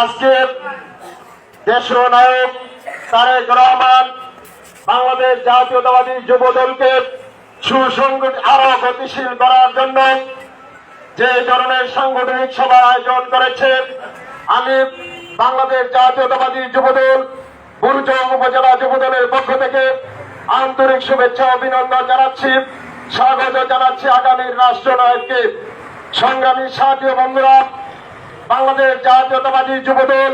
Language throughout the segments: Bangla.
আজকে দেশীয় নায়ক তারেক রহমান বাংলাদেশ জাতীয়তাবাদী যুব দলকে আরও গতিশীল করার জন্য যে ধরনের সাংগঠনিক সভা আয়োজন করেছে, আমি বাংলাদেশ জাতীয়তাবাদী যুবদল গুরুচং উপজেলা যুবদলের পক্ষ থেকে আন্তরিক শুভেচ্ছা অভিনন্দন জানাচ্ছি। স্বাগত জানাচ্ছি আগামী রাষ্ট্রনায়ককে। সংগ্রামী সাথী বন্ধুরা বাংলাদেশ জাতীয়তাবাদী যুবদল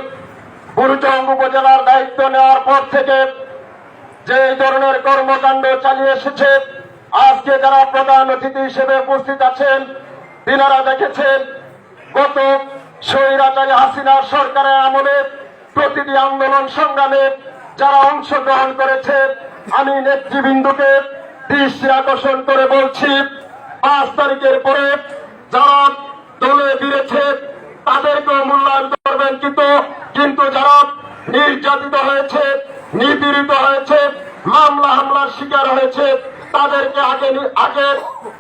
গুরুচং উপজেলার দায়িত্ব নেওয়ার পর থেকে যে ধরনের কর্মকাণ্ড চালিয়ে এসেছে, আজকে যারা প্রধান অতিথি হিসেবে উপস্থিত আছেন, তিনারা দেখেছেন গত স্বৈরাচারী হাসিনার সরকারের আমলে প্রতিটি আন্দোলন সংগ্রামে যারা অংশগ্রহণ করেছে, আমি নেতৃবৃন্দকে দৃষ্টি আকর্ষণ করে বলছি, পাঁচ তারিখের পরে যারা দলে ফিরেছে মূল্যায়ন করবেন কিন্তু কিন্তু যারা নির্যাতিত হয়েছে, নিপীড়িত হয়েছে, মামলা হামলার শিকার হয়েছে, তাদেরকে আগে আগে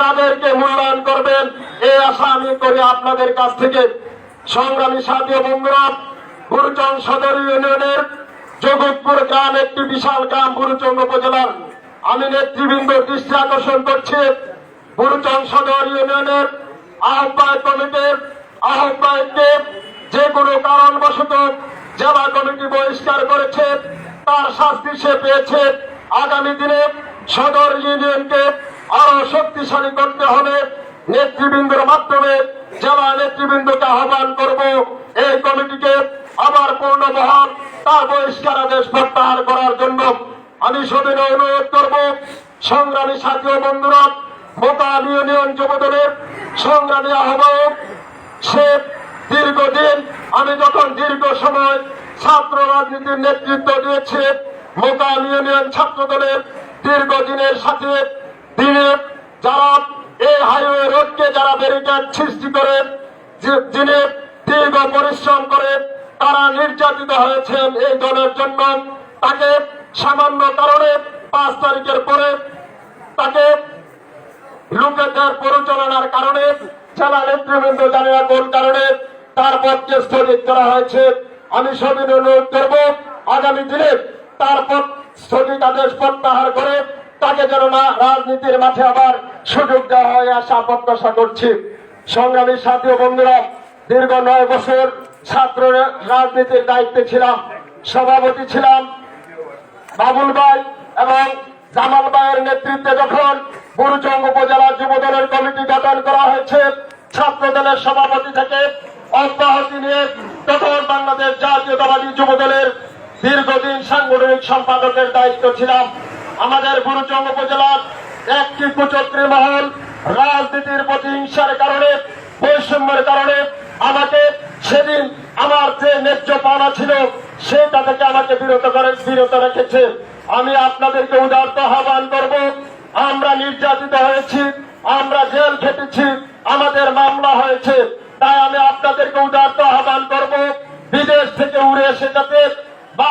তাদেরকে মূল্যায়ন করবেন। এই আশা আমি করি আপনাদের কাছ থেকে। সংগ্রামী ও বন্ধুরা গুরুচং সদর ইউনিয়নের জগৎপুর গ্রাম একটি বিশাল গ্রাম গুরুচং উপজেলার। আমি নেতৃবৃন্দ দৃষ্টি আকর্ষণ করছি। গুরুচং সদর ইউনিয়নের আহ্বায়ক কমিটির আহ্বায়ককে যে কোনো কারণবশত জেলা কমিটি বহিষ্কার করেছে, তার শাস্তি সে পেয়েছে। আগামী দিনে সদর ইউনিয়নকে আরও শক্তিশালী করতে হবে। নেতৃবৃন্দের মাধ্যমে জেলা নেতৃবৃন্দকে আহ্বান করব। এই কমিটিকে আবার পূর্ণবহাল, তার বহিষ্কার আদেশ প্রত্যাহার করার জন্য আমি সবিনয় অনুরোধ করব। সংগ্রামী সাথী বন্ধুরা মোকাম ইউনিয়ন যুবদলের সংগ্রামী আহ্বায়ক সে দীর্ঘদিন আমি যখন দীর্ঘ সময় ছাত্র রাজনীতির নেতৃত্ব দিয়েছি মোকাম ইউনিয়ন ছাত্র দলের দীর্ঘদিনের সাথে দিনে যারা এই হাইওয়ে রোডকে যারা ব্যারিকেড সৃষ্টি করে যিনি দীর্ঘ পরিশ্রম করে তারা নির্যাতিত হয়েছেন এই দলের জন্য, তাকে সামান্য কারণে পাঁচ তারিখের পরে তাকে লোকেদের পরিচালনার কারণে জেলা নেতৃবৃন্দ জানে না কোন কারণে তার পদকে স্থগিত করা হয়েছে। আমি সবিন অনুরোধ করব, আগামী দিনে তার পদ স্থগিত আদেশ প্রত্যাহার করে তাকে যেন না রাজনীতির মাঠে আবার সুযোগ দেওয়া হয় আশা প্রত্যাশা করছি। সংগ্রামী সাথী বন্ধুরা, দীর্ঘ নয় বছর ছাত্র রাজনীতির দায়িত্বে ছিলাম, সভাপতি ছিলাম। বাবুল ভাই এবং জামাল ভাইয়ের নেতৃত্বে যখন গুরুচং উপজেলা যুব দলের কমিটি গঠন করা হয়েছে ছাত্র দলের সভাপতি থেকে অব্যাহতি নিয়ে তখন বাংলাদেশ জাতীয়তাবাদী যুব দলের দীর্ঘদিন সাংগঠনিক সম্পাদকের দায়িত্ব ছিলাম। আমাদের গুরুচং উপজেলার একটি কুচক্রী মহল রাজনীতির প্রতিহিংসার কারণে, বৈষম্যের কারণে আমাকে সেদিন আমার যে ন্যায্য পাওনা ছিল সেটা থেকে আমাকে বিরত করে বিরত রেখেছে। আমি আপনাদেরকে উদার্ত আহ্বান করব, আমরা নির্যাতিত হয়েছি, আমরা জেল খেটেছি, আমাদের মামলা হয়েছে। তাই আমি আপনাদেরকে উদার্ত আহ্বান করব, বিদেশ থেকে উড়ে এসে যাতে বা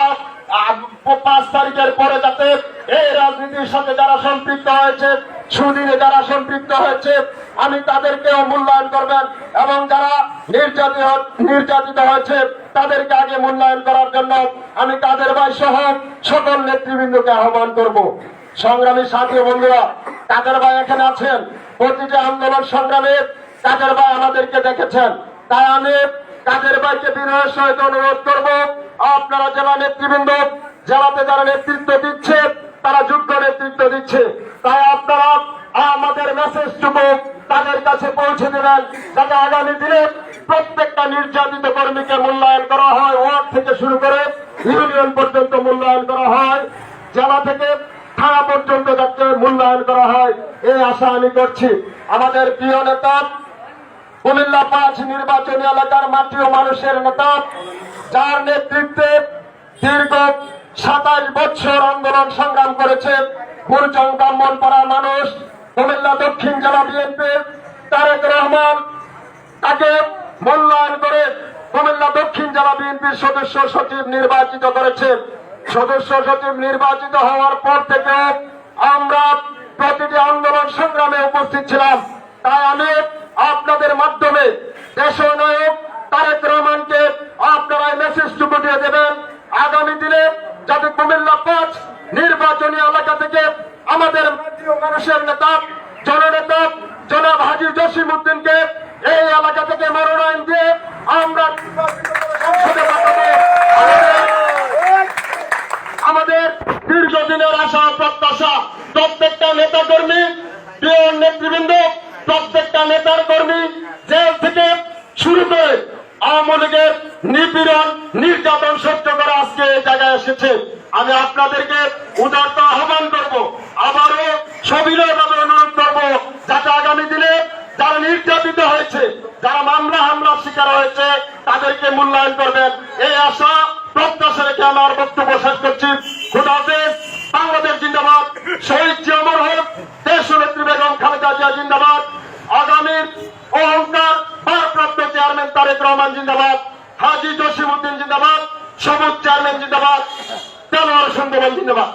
পাঁচ তারিখের পরে যাতে এই রাজনীতির সাথে যারা সম্পৃক্ত হয়েছে সুদিনে যারা সম্পৃক্ত হয়েছে, আমি তাদেরকেও মূল্যায়ন করবেন এবং যারা নির্যাতিত নির্যাতিত হয়েছে, তাদেরকে আগে মূল্যায়ন করার জন্য আমি তাদের ভাই সহ সকল নেতৃবৃন্দকে আহ্বান করব। সংগ্রামী সাথী বন্ধুরা, কাদের ভাই এখানে আছেন? প্রতিটি আন্দোলন সংগ্রামে কাদের ভাই আমাদেরকে দেখেছেন। তাই আমি কাদের ভাইকে বিনয়ের সহিত অনুরোধ করব, আপনারা জেলা নেতৃবৃন্দ জেলাতে যারা নেতৃত্ব দিচ্ছে, তারা যোগ্য নেতৃত্ব দিচ্ছে। তাই আপনারা আমাদের মেসেজটুকু তাদের কাছে পৌঁছে দেবেন, যাতে আগামী দিনে প্রত্যেকটা নির্যাতিত কর্মীকে মূল্যায়ন করা হয়, ওয়ার্ড থেকে শুরু করে ইউনিয়ন পর্যন্ত মূল্যায়ন করা হয়, জেলা থেকে থানা পর্যন্ত যাতে মূল্যায়ন করা হয়, এই আশা আমি করছি। আমাদের প্রিয় নেতা কুমিল্লা পাঁচ নির্বাচনী এলাকার মাটি ও মানুষের নেতা, যার নেতৃত্বে দীর্ঘ সাতাশ বছর আন্দোলন সংগ্রাম করেছে গুরুচং ব্রাহ্মণপাড়ার মানুষ, কুমিল্লা দক্ষিণ জেলা বিএনপির তারেক রহমান। তাকে মূল্যায়ন করে কুমিল্লা দক্ষিণ জেলা বিএনপির সদস্য সচিব নির্বাচিত করেছে। সদস্য সচিব নির্বাচিত হওয়ার পর থেকে আমরা প্রতিটি আন্দোলন সংগ্রামে উপস্থিত ছিলাম। তাই আমি আপনাদের মাধ্যমে দেশনায়ক তারেক রহমানকে আপনারা মেসেজটি পাঠিয়ে দেবেন। আগামী দিনে যাতে কুমিল্লা পাঁচ নির্বাচনী এলাকা থেকে আমাদের মানুষের নেতা, জননেতা, জনাব হাজি জসিম উদ্দিনকে এই এলাকা থেকে মনোনয়ন দিয়ে আমরা আমাদের দীর্ঘদিনের আশা প্রত্যাশা প্রত্যেকটা নেতা কর্মী প্রিয় নেতৃবৃন্দ প্রত্যেকটা নেতার কর্মী জেল থেকে শুরু করে আওয়ামী লীগের নিপীড়ন, নির্যাতন সহ্য করে আজকে এই জায়গায় এসেছে। আমি আপনাদেরকে উদার্ত আহ্বান করব, আবারও সবিনয়ভাবে অনুরোধ করব, যাতে আগামী দিনে যারা নির্যাতিত হয়েছে, যারা মামলা হামলার শিকার হয়েছে, তাদেরকে মূল্যায়ন করবেন। এই আশা, প্রত্যাশা রেখে আমার বক্তব্য শেষ করছি। খুদা হাফেজ, বাংলাদেশ জিন্দাবাদ। শহীদ জি অমর হোক দেশ নেত্রী বেগম খালেদা জিয়া জিন্দাবাদ। আগামীর অহংকার ভারপ্রাপ্ত চেয়ারম্যান তারেক রহমান জিন্দাবাদ। হাজি জসিম উদ্দিন জিন্দাবাদ। সবুজ চেয়ারম্যান জিন্দাবাদ। দেলোয়ার সুন্দরবন জিন্দাবাদ।